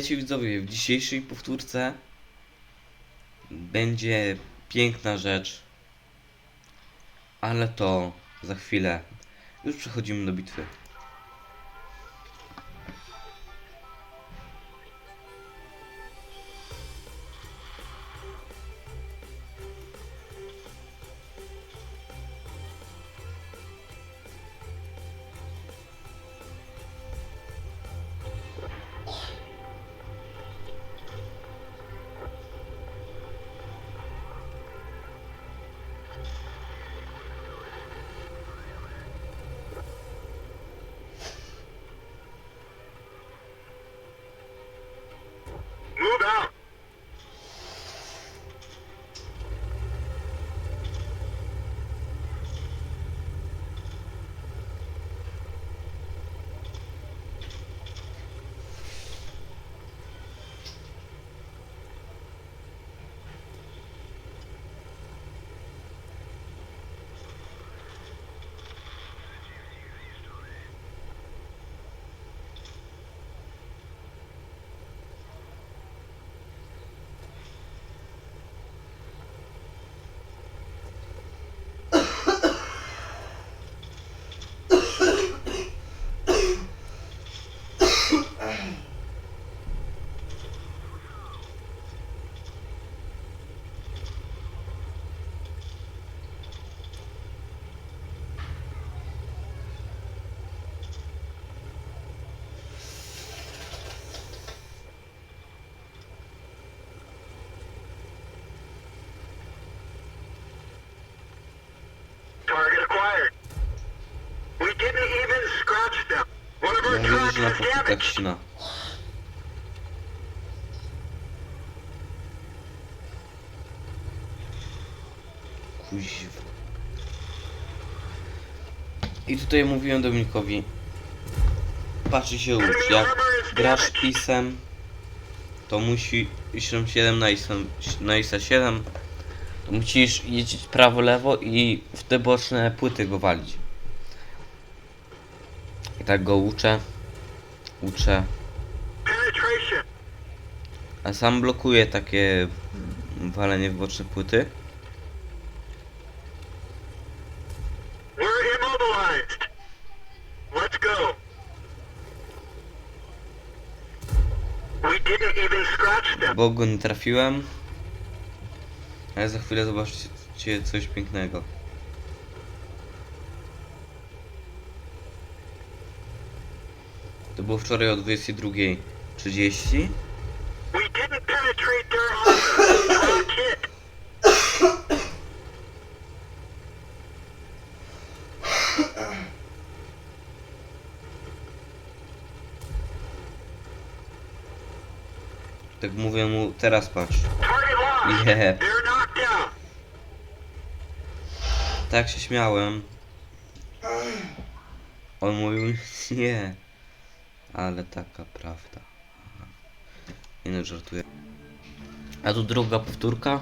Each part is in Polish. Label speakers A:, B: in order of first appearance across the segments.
A: Słuchajcie widzowie, w dzisiejszej powtórce będzie piękna rzecz, ale to za chwilę. Już przechodzimy do bitwy. Widzę,
B: tracks
A: że na
B: is
A: powtórkach
B: damaged.
A: ścina. Kuźwa. I tutaj mówiłem Dominikowi, patrzy się ucz, jak grasz pisem, to musi 7 na ISA, na ISA 7, to musisz jeździć prawo, lewo i w te boczne płyty go walić. I tak go uczę, uczę, a sam blokuję takie walenie w boczne płyty.
B: We're immobilized. Let's go. We didn't even scratch them.
A: Bo go nie trafiłem. Ale za chwilę zobaczycie coś pięknego. To było wczoraj o 22.30.
B: We didn't penetrate their armor. Draw kit.
A: Tak mówię mu, teraz patrz. Yeah. Tak się śmiałem. On mówił, nie. Ale taka prawda. Nie no, żartuję. A tu druga powtórka.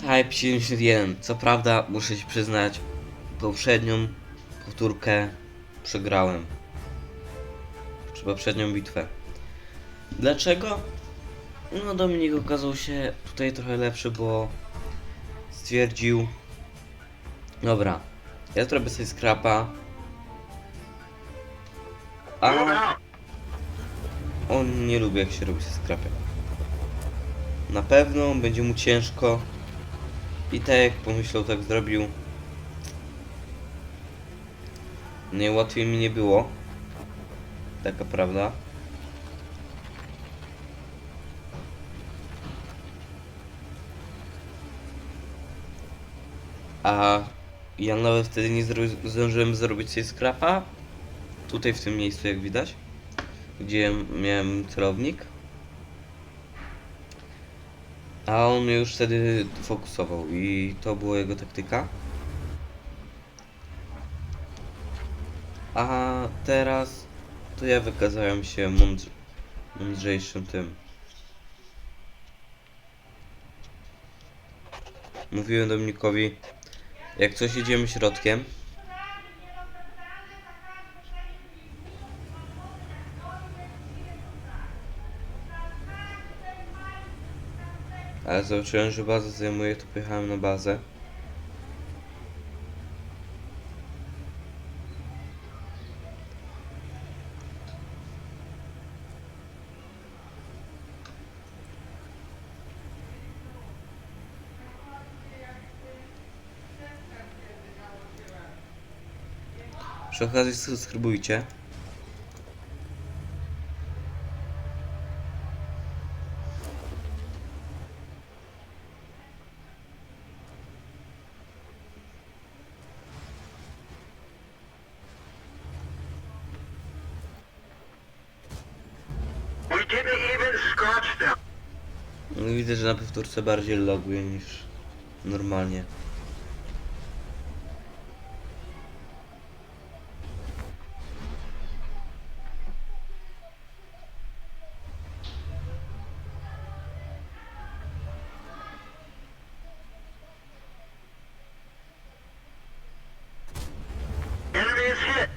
A: Type 71. Co prawda, muszę się przyznać, poprzednią powtórkę przegrałem. Czy poprzednią bitwę. Dlaczego? No Dominik okazał się tutaj trochę lepszy, bo stwierdził Dobra, ja zrobię sobie skrapa A on nie lubi jak się robi sobie skrapie Na pewno będzie mu ciężko. I tak jak pomyślał tak zrobił. Najłatwiej mi nie było. Taka prawda. A ja nawet wtedy nie zdążyłem zrobić sobie skrapa. Tutaj w tym miejscu jak widać. Gdzie miałem celownik. A on mnie już wtedy fokusował i to była jego taktyka. A teraz to ja wykazałem się mądr mądrzejszym tym. Mówiłem Dominikowi, jak coś idziemy środkiem, Ale zobaczyłem, że bazę zajmuje, to pojechałem na bazę. Przy okazji subskrybujcie. Widzę, że na powtórce bardziej loguje niż normalnie.
B: Enemy is hit.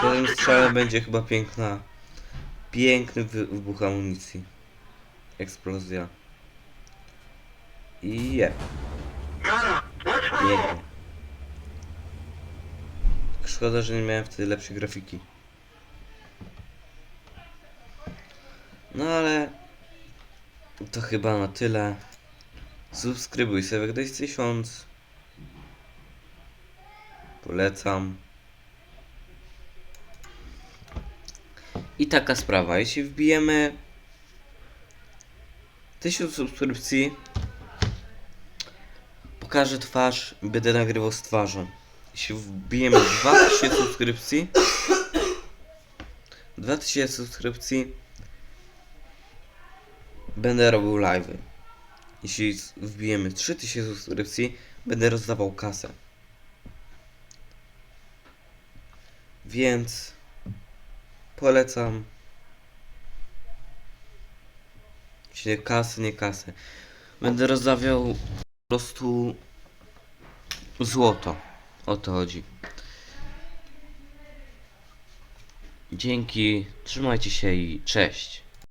A: Tym
B: track.
A: będzie chyba piękna. Piękny wy- wybuch amunicji. Eksplozja. I je. Pięknie. Szkoda, że nie miałem wtedy lepszej grafiki. No ale to chyba na tyle. Subskrybuj sobie, gdy jest 1000. Polecam. I taka sprawa, jeśli wbijemy 1000 subskrypcji, pokażę twarz, będę nagrywał z twarzą. Jeśli wbijemy 2000 subskrypcji, 2000 subskrypcji, będę robił live'y. Jeśli wbijemy 3000 subskrypcji, będę rozdawał kasę. Więc polecam. Nie kasy, nie kasy. Będę rozdawiał po prostu złoto. O to chodzi. Dzięki, trzymajcie się i cześć.